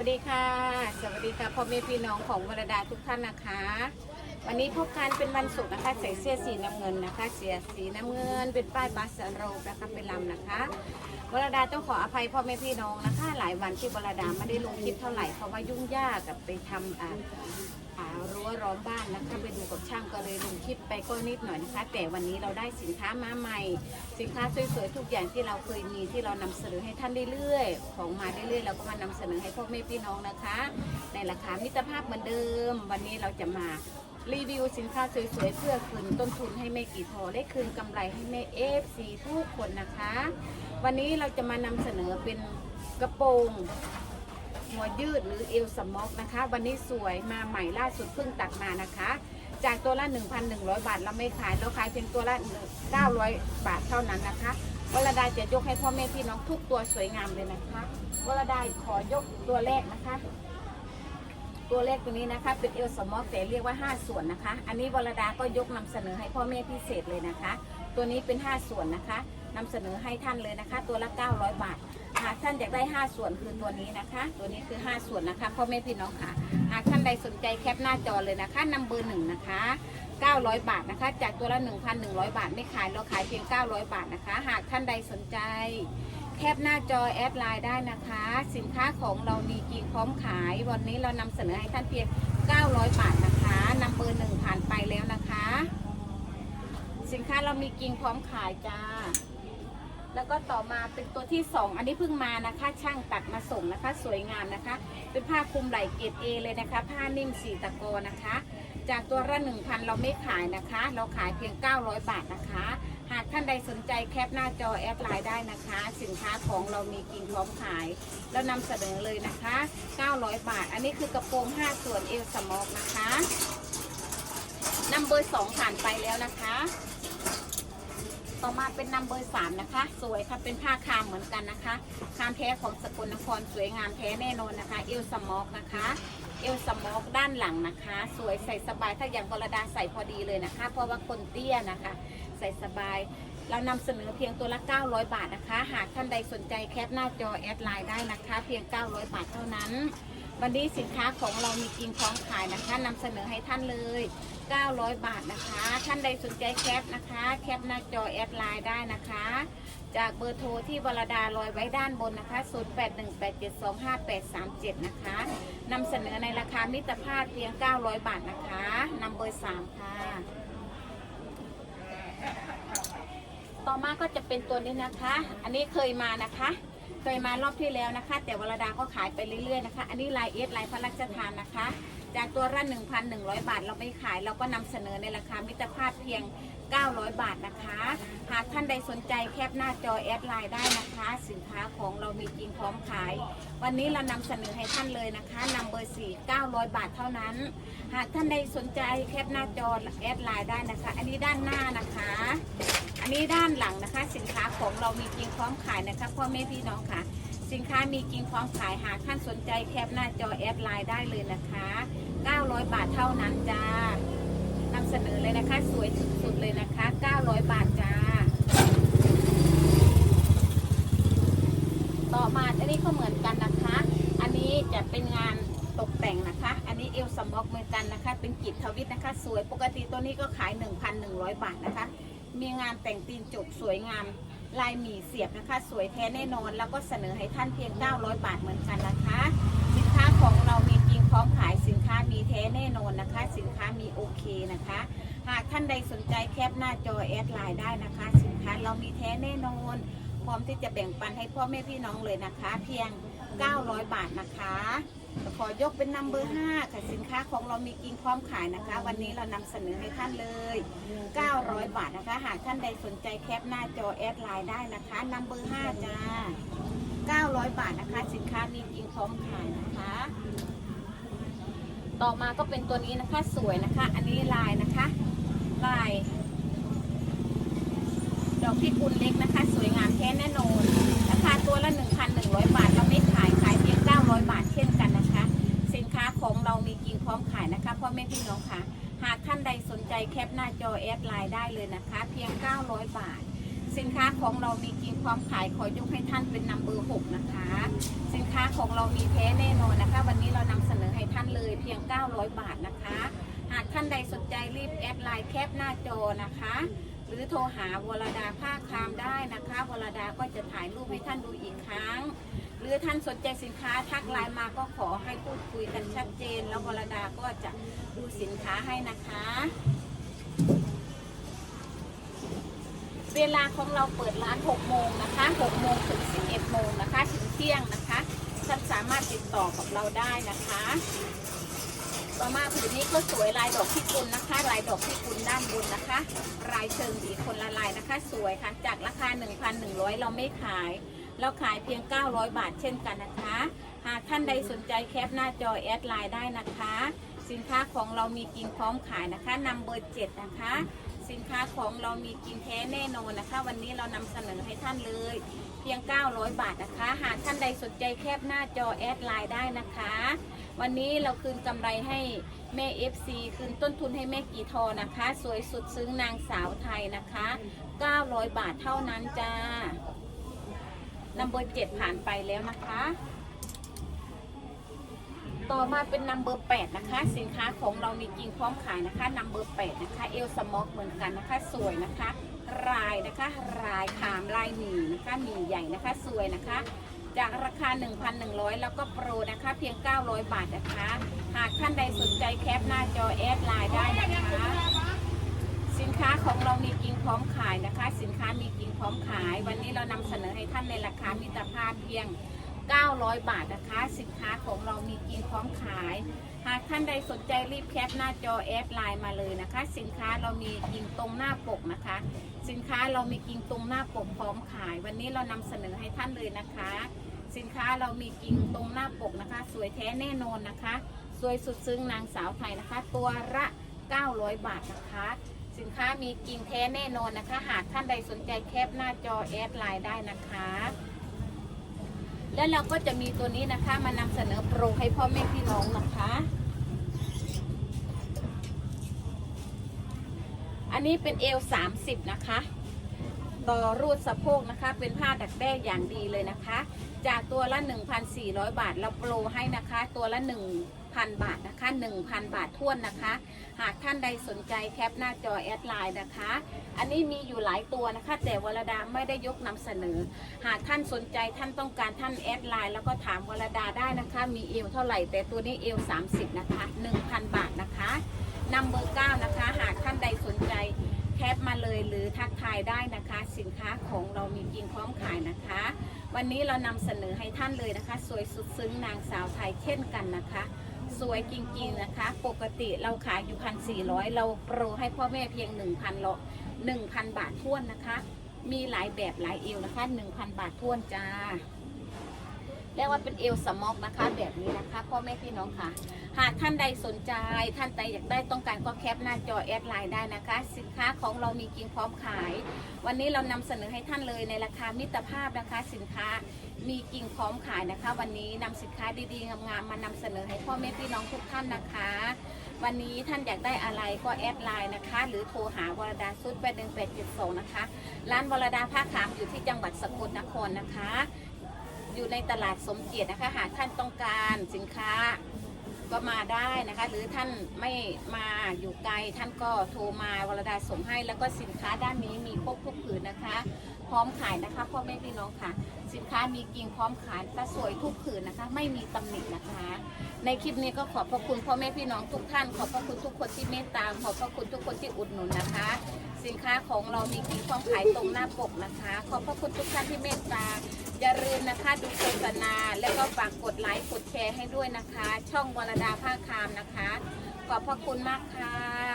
สวัสดีค่ะ สวัสดีค่ะพ่อแม่พี่น้องของวรดาทุกท่านนะคะ วันนี้พบกันเป็นวันศุกร์นะคะใส่เสื้อสีน้ำเงินนะคะเสียสีน้ำเงิน เป็นป้ายบาสโรบนะคะเป็นลำนะคะวรดาต้องขออภัยพ่อแม่พี่น้องนะคะ หลายวันที่วรดาไม่ได้ลงคลิปเท่าไหร่เพราะว่ายุ่งยากกับไปทำอ่ารั้วล้อมบ้านนะคะไปดูกับช่างก็เลยลงคลิปไปก็นิดหน่อยนะคะ แต่วันนี้เราได้สินค้ามาใหม่ สินค้าสวยๆทุกอย่างที่เราเคยมีที่เรานำเสนอให้ท่านเรื่อยๆของมาเรื่อยๆเราก็มานำเสนอให้พ่อแม่พี่น้องนะคะ ในราคามิตรภาพเหมือนเดิม วันนี้เราจะมา รีวิวสินค้าสวยๆเพื่อคืนต้นทุนให้แม่กี่ทอได้คืนกำไรให้แม่เอฟซีทุกคนนะคะ วันนี้เราจะมานำเสนอเป็นกระโปรงหัวยืดหรือเอวสม็อกนะคะ วันนี้สวยมาใหม่ล่าสุดเพิ่งตัดมานะคะ จากตัวละ 1,100 บาทเราไม่ขายเราขายเพียงตัวละ 900 บาทเท่านั้นนะคะวรดาจะยกให้พ่อแม่พี่น้องทุกตัวสวยงามเลยนะคะวรดาขอยกตัวแรกนะคะ ตัวเลขตัวนี้นะคะเป็นเอลสมอลแต่เรียกว่า 5 ส่วนนะคะ อันนี้วรดาก็ยกนำเสนอให้พ่อแม่พิเศษเลยนะคะ ตัวนี้เป็น 5 ส่วนนะคะนำเสนอให้ท่านเลยนะคะ ตัวละ 900 บาทหากท่านอยากได้ 5 ส่วนคือตัวนี้นะคะ ตัวนี้คือ 5 ส่วนนะคะพ่อแม่พี่น้องค่ะหากท่านใดสนใจแคปหน้าจอเลยนะคะนำเบอร์หนึ่งนะคะ900 บาทนะคะ จากตัวละ 1,100 บาทไม่ขายเราขายเพียง 900 บาทนะคะ หากท่านใดสนใจ แคปหน้าจอแอดไลน์ได้นะคะ สินค้าของเรามีกี่พร้อมขาย วันนี้เรานำเสนอให้ท่านเพียง 900 บาทนะคะนำเบอร์หนึ่งผ่านไปแล้วนะคะ สินค้าเรามีกิ่งพร้อมขายจ้า แล้วก็ต่อมาเป็นตัวที่ 2 อันนี้เพิ่งมานะคะ ช่างตัดมาส่งนะคะ สวยงามนะคะ เป็นผ้าคลุมไหล่เกรดเอเลยนะคะ ผ้านิ่มสีตะโกนะคะ จากตัวละ1,000 เราไม่ขายนะคะ เราขายเพียง 900 บาทนะคะ หากท่านใดสนใจแคปหน้าจอแอดไลน์ได้นะคะ สินค้าของเรามีกิ่งพร้อมขาย แล้วนำเสนอเลยนะคะ 900 บาท อันนี้คือกระโปรง 5 ส่วนเอวสมอกนะคะนัมเบอร์ 2 ผ่านไปแล้วนะคะ ต่อมาเป็นนัมเบอร์สามนะคะ สวยค่ะเป็นผ้าคามเหมือนกันนะคะ คามแท้ของสกลนครสวยงามแท้แน่นอนนะคะ เอวสมอกนะคะ เอวสมอกด้านหลังนะคะ สวยใส่สบายถ้าอย่างบรดาใส่พอดีเลยนะคะ เพราะว่าคนเตี้ยนะคะ ใส่สบาย เรานำเสนอเพียงตัวละ 900 บาทนะคะ หากท่านใดสนใจแคปหน้าจอแอดไลน์ได้นะคะ เพียง 900 บาทเท่านั้น วันนี้สินค้าของเรามีกินพร้อมขายนะคะนำเสนอให้ท่านเลย 900 บาทนะคะ ท่านใดสนใจแคปนะคะ แคปหน้าจอแอดไลน์ได้นะคะ จากเบอร์โทรที่บรดาลอยไว้ด้านบนนะคะ 0818725837 นะคะนำเสนอในราคามิตรภาพเพียง 900 บาทนะคะนำเบอร์ 3 ค่ะ ต่อมาก็จะเป็นตัวนี้นะคะ อันนี้เคยมานะคะเคยมารอบที่แล้วนะคะ แต่วรดาก็ขายไปเรื่อยๆนะคะ อันนี้ลายเอสลายพระราชทานนะคะ จากตัวละ1,100 บาท เราไม่ขายเราก็นำเสนอในราคามิตรภาพเพียง 900 บาทนะคะ หากท่านใดสนใจแคปหน้าจอแอดไลน์ได้นะคะ สินค้าของเรามีจริงพร้อมขาย วันนี้เรานำเสนอให้ท่านเลยนะคะนำเบอร์4 900 บาทเท่านั้น หากท่านใดสนใจแคปหน้าจอแอดไลน์ได้นะคะ อันนี้ด้านหน้านะคะ อันนี้ด้านหลังนะคะ สินค้าของเรามีจริงพร้อมขายนะคะพ่อแม่พี่น้องค่ะ สินค้ามีจริงพร้อมขายหากท่านสนใจแคปหน้าจอแอดไลน์ได้เลยนะคะ 900 บาทเท่านั้นจ้านำเสนอเลยนะคะ สวยสุดๆเลยนะคะ 900 บาทจ้า ต่อมาอันนี้ก็เหมือนกันนะคะ อันนี้จะเป็นงานตกแต่งนะคะ อันนี้เอลสมอกเหมือนกันนะคะ เป็นกิจทวิตนะคะ สวยปกติตัวนี้ก็ขาย 1,100 บาทนะคะ มีงานแต่งตีนจบสวยงาม ลายหมี่เสียบนะคะ สวยแท้แน่นอน แล้วก็เสนอให้ท่านเพียง 900 บาทเหมือนกันนะคะ สินค้าของเรามีจริงพร้อมขายสินค้ามีแท้แน่นอนนะคะ สินค้ามีโอเคนะคะ หากท่านใดสนใจแคปหน้าจอแอดไลน์ได้นะคะ สินค้าเรามีแท้แน่นอน พร้อมที่จะแบ่งปันให้พ่อแม่พี่น้องเลยนะคะ เพียง 900 บาทนะคะ ขอยกเป็นนัมเบอร์5ค่ะสินค้าของเรามีกิงพร้อมขายนะคะ วันนี้เรานำเสนอให้ท่านเลย 900 บาทนะคะ หากท่านใดสนใจแคปหน้าจอแอดไลน์ได้นะคะนัมเบอร์5จ้า 900 บาทนะคะ สินค้ามีกิงพร้อมขายนะคะ ต่อมาก็เป็นตัวนี้นะคะสวยนะคะ อันนี้ลายนะคะ ลายดอกพิกุลเล็กนะคะ สวยงามแท้แน่นอนราคาตัวละ1,100บ แม่พี่น้องค่ะหากท่านใดสนใจแคปหน้าจอแอดไลน์ได้เลยนะคะ เพียง 900 บาท สินค้าของเรามีกิ่งพร้อมขายขอยกให้ท่านเป็นนัมเบอร์หกนะคะ สินค้าของเรามีแท้แน่นอนนะคะ วันนี้เรานำเสนอให้ท่านเลยเพียง 900 บาทนะคะ หากท่านใดสนใจรีบแอดไลน์แคปหน้าจอนะคะ หรือโทรหาวรดาภาคคามได้นะคะวรดาก็จะถ่ายรูปให้ท่านดูอีกครั้ง หรือท่านสนใจสินค้าทักไลน์มาก็ขอให้พูดคุยกันชัดเจน แล้ววรดาก็จะดูสินค้าให้นะคะ เวลาของเราเปิดร้าน 6 โมงนะคะ6โมงถึง 11 โมงนะคะถึงเที่ยงนะคะท่านสามารถติดต่อกับเราได้นะคะต่อมาผืนนี้ก็สวยลายดอกพิกุลนะคะ ลายดอกพิกุลด้านบนนะคะลายเชิงสีคนละลายนะคะ สวยค่ะจากราคา 1,100 เราไม่ขาย เราขายเพียง 900 บาทเช่นกันนะคะ หากท่านใดสนใจแคปหน้าจอแอดไลน์ได้นะคะ สินค้าของเรามีกิ่งพร้อมขายนะคะนำเบอร์7นะคะ สินค้าของเรามีกินแท้แน่นอนนะคะ วันนี้เรานำเสนอให้ท่านเลย เพียง 900 บาทนะคะ หากท่านใดสนใจแคปหน้าจอแอดไลน์ได้นะคะ วันนี้เราคืนกำไรให้แม่ FC คืนต้นทุนให้แม่กีทอนะคะ สวยสุดซึ้งนางสาวไทยนะคะ 900 บาทเท่านั้นจ้า นัมเบอร์7ผ่านไปแล้วนะคะ ต่อมาเป็นนัมเบอร์8นะคะ สินค้าของเรามีจริงพร้อมขายนะคะนัมเบอร์8นะคะเอลสมอกเหมือนกันนะคะ สวยนะคะ รายนะคะ รายขามลายหมีนะคะหมีใหญ่นะคะ สวยนะคะจากราคา 1,100 แล้วก็โปรนะคะ เพียง 900 บาทนะคะ หากท่านใดสนใจแคปหน้าจอแอดไลน์ได้นะคะ สินค้าของเรามีกิ่งพร้อมขายนะคะ สินค้ามีกิ่งพร้อมขาย วันนี้เรานำเสนอให้ท่านในราคามิตรภาพเพียง 900 บาทนะคะ สินค้าของเรามีกิ่งพร้อมขาย หากท่านใดสนใจรีบแคปหน้าจอแอดไลน์มาเลยนะคะ สินค้าเรามีกิ่งตรงหน้าปกนะคะ สินค้าเรามีกิ่งตรงหน้าปกพร้อมขาย วันนี้เรานำเสนอให้ท่านเลยนะคะ สินค้าเรามีกิ่งตรงหน้าปกนะคะ สวยแท้แน่นอนนะคะ สวยสุดซึ้งนางสาวไทยนะคะ ตัวละ900 บาทนะคะ สินค้ามีกิ่งแท้แน่นอนนะคะ หากท่านใดสนใจแคปหน้าจอแอดไลน์ได้นะคะ แล้วเราก็จะมีตัวนี้นะคะมานำเสนอโปรให้พ่อแม่พี่น้องนะคะ อันนี้เป็นเอล30นะคะต่อรูดสะโพกนะคะ เป็นผ้าดักแด้อย่างดีเลยนะคะ จากตัวละ 1,400 บาทเราโปรให้นะคะ ตัวละ 1,000 บาทนะคะ 1,000 บาทท้วนนะคะ หากท่านใดสนใจแคปหน้าจอแอดไลน์นะคะ อันนี้มีอยู่หลายตัวนะคะ แต่วรดาไม่ได้ยกนำเสนอ หากท่านสนใจท่านต้องการท่านแอดไลน์แล้วก็ถามวรดาได้นะคะ มีเอวเท่าไหร่ แต่ตัวนี้เอว30 นะคะ 1,000 บาทนะคะนัมเบอร์9นะคะ หากท่านใดสนใจแคปมาเลยหรือทักทายได้นะคะ สินค้าของเรามีกินพร้อมขายนะคะวันนี้เรานำเสนอให้ท่านเลยนะคะ สวยสุดซึ้งนางสาวไทยเช่นกันนะคะ สวยจริงๆนะคะ ปกติเราขายอยู่พันสี่ร้อยเราโปรให้พ่อแม่เพียงหนึ่งพันละหนึ่งพันบาทท้วนนะคะ มีหลายแบบหลายเอวนะคะหนึ่งพันบาทท้วนจ้าเรียกว่าเป็นเอลสมอกนะคะ แบบนี้นะคะพ่อแม่พี่น้องค่ะ หากท่านใดสนใจ ท่านใดอยากได้ต้องการก็แคปหน้าจอแอดไลน์ได้นะคะ สินค้าของเรามีกิงพร้อมขาย วันนี้เรานำเสนอให้ท่านเลยในราคามิตรภาพนะคะ สินค้า มีกิ่งพร้อมขายนะคะ วันนี้นำสินค้าดีๆ งามๆมานำเสนอให้พ่อแม่พี่น้องทุกท่านนะคะ วันนี้ท่านอยากได้อะไรก็แอดไลน์นะคะ หรือโทรหาวรดาซุดแปดหนึ่งแปดเจ็ดสองนะคะ ร้านวรดาผ้าขามอยู่ที่จังหวัดสกลนครนะคะ อยู่ในตลาดสมเกียรตินะคะ หากท่านต้องการสินค้า ก็มาได้นะคะ หรือท่านไม่มาอยู่ไกลท่านก็โทรมาวรดาส่งให้ แล้วก็สินค้าด้านนี้มีครบทุกผืนนะคะ พร้อมขายนะคะพ่อแม่พี่น้องค่ะ สินค้ามีกิ่งพร้อมขายก็สวยทุกผืนนะคะ ไม่มีตำหนินะคะ ในคลิปนี้ก็ขอบพระคุณพ่อแม่พี่น้องทุกท่าน ขอบพระคุณทุกคนที่เมตตาขอบพระคุณทุกคนที่อุดหนุนนะคะ สินค้าของเรามีกิ่งพร้อมขายตรงหน้าปกนะคะ ขอบพระคุณทุกท่านที่เมตตา อย่าลืมนะคะดูโฆษณา แล้วก็ฝากกดไลค์กดแชร์ให้ด้วยนะคะ ช่องวรดาภาคคามนะคะ ขอบพระคุณมากค่ะ